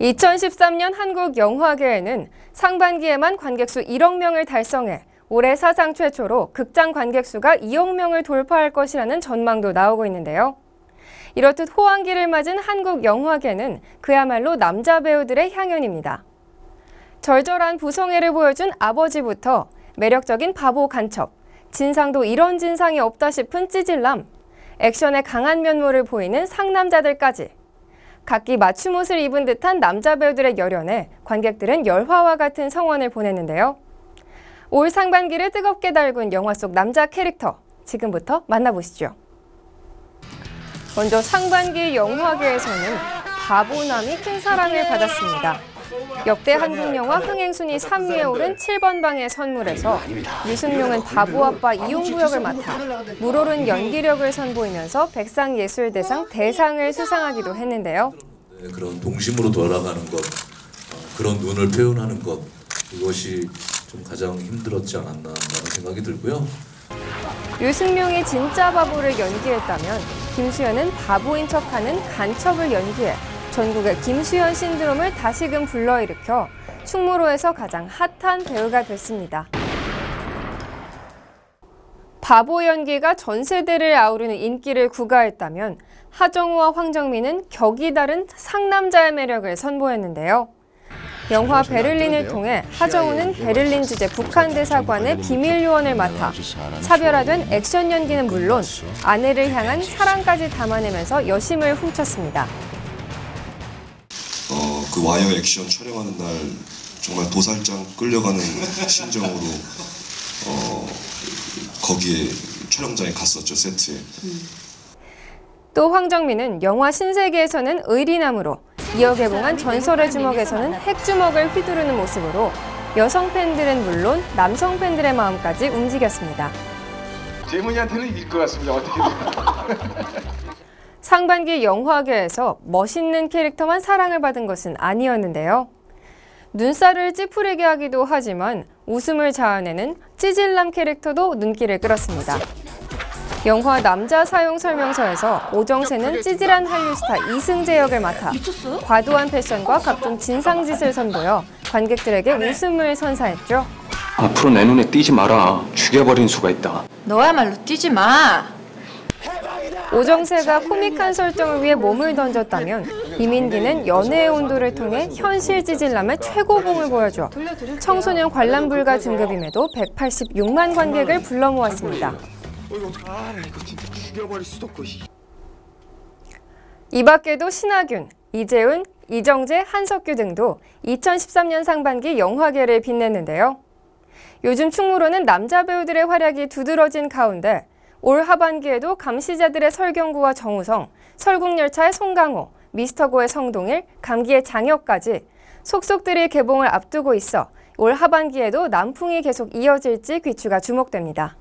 2013년 한국 영화계에는 상반기에만 관객수 1억 명을 달성해 올해 사상 최초로 극장 관객수가 2억 명을 돌파할 것이라는 전망도 나오고 있는데요. 이렇듯 호황기를 맞은 한국 영화계는 그야말로 남자 배우들의 향연입니다. 절절한 부성애를 보여준 아버지부터 매력적인 바보 간첩, 진상도 이런 진상이 없다 싶은 찌질남, 액션의 강한 면모를 보이는 상남자들까지 각기 맞춤 옷을 입은 듯한 남자 배우들의 열연에 관객들은 열화와 같은 성원을 보냈는데요. 올 상반기를 뜨겁게 달군 영화 속 남자 캐릭터 지금부터 만나보시죠. 먼저 상반기 영화계에서는 바보남이 큰 사랑을 받았습니다. 역대 한국 영화 흥행 순위 3위에 오른 7번 방의 선물에서 유승용은 바보 아빠 이용구 역을 맡아 물오른 연기력을 선보이면서 백상예술대상 대상을 수상하기도 했는데요. 네, 그런 동심으로 돌아가는 것, 어, 그런 눈을 표현하는 것 그것이 좀 가장 힘들었지 않았나 라는 생각이 들고요. 유승용이 진짜 바보를 연기했다면 김수현은 바보인 척하는 간첩을 연기해 전국의 김수현 신드롬을 다시금 불러일으켜 충무로에서 가장 핫한 배우가 됐습니다. 바보 연기가 전 세대를 아우르는 인기를 구가했다면 하정우와 황정민은 격이 다른 상남자의 매력을 선보였는데요. 영화 베를린을 통해 하정우는 베를린 주재 북한 대사관의 비밀 요원을 맡아 차별화된 액션 연기는 물론 아내를 향한 사랑까지 담아내면서 여심을 훔쳤습니다. 어, 그 와이어 액션 촬영하는 날 정말 도살장 끌려가는 심정으로 어, 거기에 촬영장에 갔었죠 세트에. 또 황정민은 영화 신세계에서는 의리남으로 이어 개봉한 전설의 주먹에서는 핵주먹을 휘두르는 모습으로 여성 팬들은 물론 남성 팬들의 마음까지 움직였습니다. 재문이한테는 이길 것 같습니다. 어떻게든. 상반기 영화계에서 멋있는 캐릭터만 사랑을 받은 것은 아니었는데요. 눈살을 찌푸리게 하기도 하지만 웃음을 자아내는 찌질남 캐릭터도 눈길을 끌었습니다. 영화 남자 사용 설명서에서 오정세는 찌질한 한류 스타 이승재 역을 맡아 과도한 패션과 각종 진상짓을 선보여 관객들에게 웃음을 선사했죠. 앞으로 내 눈에 띄지 마라. 죽여버린 수가 있다. 너야말로 뛰지 마. 오정세가 코믹한 설정을 위해 몸을 던졌다면 이민기는 연애의 온도를 통해 현실 찌질남의 최고봉을 보여줘 청소년 관람 불가 등급임에도 186만 관객을 불러 모았습니다. 이 밖에도 신하균, 이재훈, 이정재, 한석규 등도 2013년 상반기 영화계를 빛냈는데요. 요즘 충무로는 남자 배우들의 활약이 두드러진 가운데 올 하반기에도 감시자들의 설경구와 정우성, 설국열차의 송강호, 미스터고의 성동일, 감기의 장혁까지 속속들이 개봉을 앞두고 있어 올 하반기에도 남풍이 계속 이어질지 귀추가 주목됩니다.